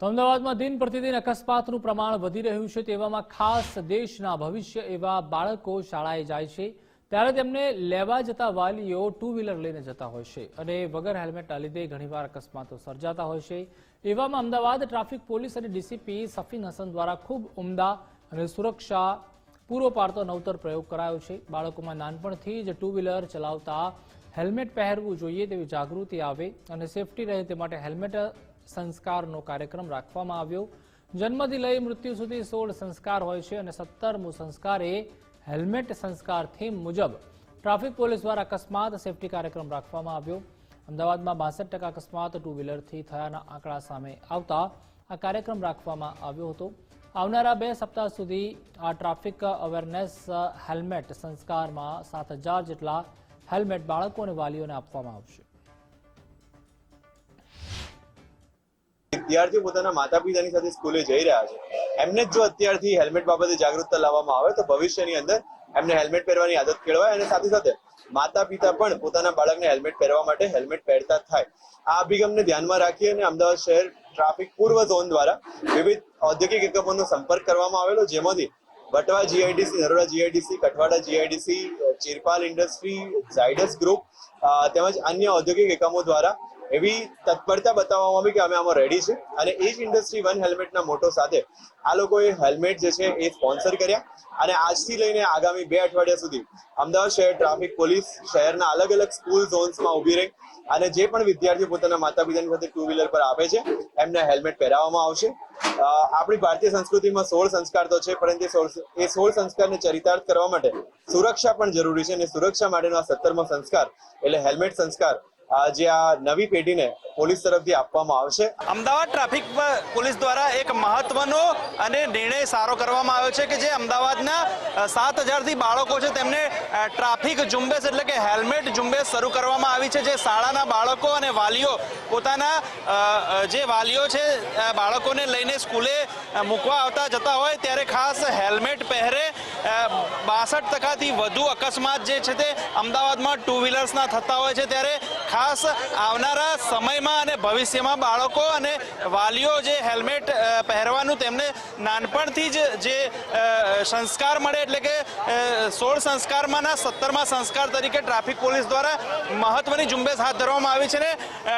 તો અમદાવાદમાં દિન પ્રતિદિન અકસ્માતનું પ્રમાણ વધી રહ્યું છે તેવામાં ખાસ દેશના ભવિષ્ય એવા બાળકો શાળાએ જાય છે. ત્યારે તેમને લેવા જતા વાલીઓ ટુ વ્હીલર લઈને જતા હોય છે અને વગર હેલ્મેટના લીધે ઘણીવાર અકસ્માતો સર્જાતા હોય છે. એવામાં અમદાવાદ ટ્રાફિક પોલીસ અને ડીસીપી સફીન હસન દ્વારા ખૂબ ઉમદા અને સુરક્ષા પૂરો પાડતો નવતર પ્રયોગ કરાયો છે. બાળકોમાં નાનપણથી જ ટુ વ્હીલર ચલાવતા હેલ્મેટ પહેરવું જોઈએ તેવી જાગૃતિ આવે અને સેફટી રહે તે માટે હેલ્મેટ સંસ્કારનો કાર્યક્રમ રાખવામાં આવ્યો. જન્મથી લઈ મૃત્યુ સુધી સોળ સંસ્કાર હોય છે અને સત્તરમું સંસ્કાર એ હેલ્મેટ સંસ્કાર થીમ મુજબ ટ્રાફિક પોલીસ દ્વારા અકસ્માત સેફટી કાર્યક્રમ રાખવામાં આવ્યો. અમદાવાદમાં બાસઠ ટકા અકસ્માત ટુ વ્હીલરથી થયાના આંકડા સામે આવતા આ કાર્યક્રમ રાખવામાં આવ્યો હતો. આવનારા બે સપ્તાહ સુધી આ ટ્રાફિક અવેરનેસ હેલ્મેટ સંસ્કારમાં સાત જેટલા હેલ્મેટ બાળકો અને વાલીઓને આપવામાં આવશે. વિદ્યાર્થીઓ પોતાના માતા પિતાની સાથે સ્કૂલે જઈ રહ્યા છે. એમને જો અત્યારથી હેલ્મેટ બાબતે જાગૃતતા લાવવામાં આવે તો ભવિષ્યની અંદર એમને હેલ્મેટ પહેરવાની આદત કેળવાય અને સાથે સાથે માતા પિતા પણ પોતાના બાળકને હેલ્મેટ પહેરવા માટે હેલ્મેટ પહેરતા થાય. આ અભિગમને ધ્યાનમાં રાખી અને અમદાવાદ શહેર ટ્રાફિક પૂર્વ ઝોન દ્વારા વિવિધ ઔદ્યોગિક એકમોનો સંપર્ક કરવામાં આવેલો, જેમાંથી Vatva GIDC Naroda GIDC Kathwada GIDC Chirpal industry, Zydus group તેમજ અન્ય ઔદ્યોગિક એકમો દ્વારા એવી તત્પરતા બતાવવામાં આવી કે અમે આમાં રેડી છે અને એ જ ઇન્ડસ્ટ્રી વન હેલ્મેટના મોટો સાથે આ લોકોએ હેલ્મેટ જે છે એ સ્પોન્સર કર્યા. અને આજથી લઈને આગામી બે અઠવાડિયા સુધી અમદાવાદ શહેર ટ્રાફિક પોલીસ શહેરના અલગ અલગ સ્કૂલ ઝોન્સમાં ઊભી રહી. અને જે પણ વિદ્યાર્થીઓ પોતાના માતા પિતાની સાથે ટુ વ્હીલર પર આવે છે, એમને હેલ્મેટ પહેરાવવામાં આવશે. આપણી ભારતીય સંસ્કૃતિમાં સોળ સંસ્કાર તો છે, પરંતુ એ સોળ સંસ્કારને ચરિતાર્થ કરવા માટે સુરક્ષા પણ જરૂરી છે. અને સુરક્ષા માટેનો આ સત્તરમો સંસ્કાર, એટલે હેલ્મેટ સંસ્કાર જે આ નવી પેઢીને પોલીસ તરફથી આપવામાં આવશે. અમદાવાદ ટ્રાફિક પોલીસ દ્વારા એક મહત્વનો અને નિર્ણય સારો કરવામાં આવ્યો છે કે જે અમદાવાદના સાત હજારથી બાળકો છે તેમને ટ્રાફિક ઝુંબેશ એટલે કે હેલ્મેટ ઝુંબેશ શરૂ કરવામાં આવી છે, જે શાળાના બાળકો અને વાલીઓ પોતાના જે વાલીઓ છે બાળકોને લઈને સ્કૂલે મૂકવા આવતા જતા હોય ત્યારે ખાસ હેલ્મેટ પહેરે બાસઠ ટકાથી વધુ અકસ્માત જે છે તે અમદાવાદમાં ટુ વ્હીલર્સના થતા હોય છે ત્યારે ખાસ આવનારા સમયમાં અને ભવિષ્યમાં બાળકો અને વાલીઓ જે હેલ્મેટ પહેરવાનું તેમને નાનપણથી જ જે સંસ્કાર મળે એટલે કે સોળ સંસ્કારમાંના સત્તરમા સંસ્કાર તરીકે ટ્રાફિક પોલીસ દ્વારા મહત્વની ઝુંબેશ હાથ ધરવામાં આવી છે ને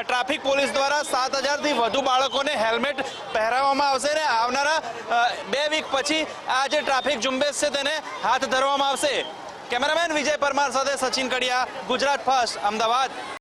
ટ્રાફિક પોલીસ દ્વારા સાત હજારથી વધુ બાળકોને હેલ્મેટ પહેરાવવામાં આવશે ને, આવનારા બે વીક પછી આ જે ટ્રાફિક ઝુંબેશ છે તેને હાથ ધરવામાં આવશે. કેમેરામેન વિજય પરમાર સાથે સચિન કડિયા, ગુજરાત ફર્સ્ટ, અમદાવાદ.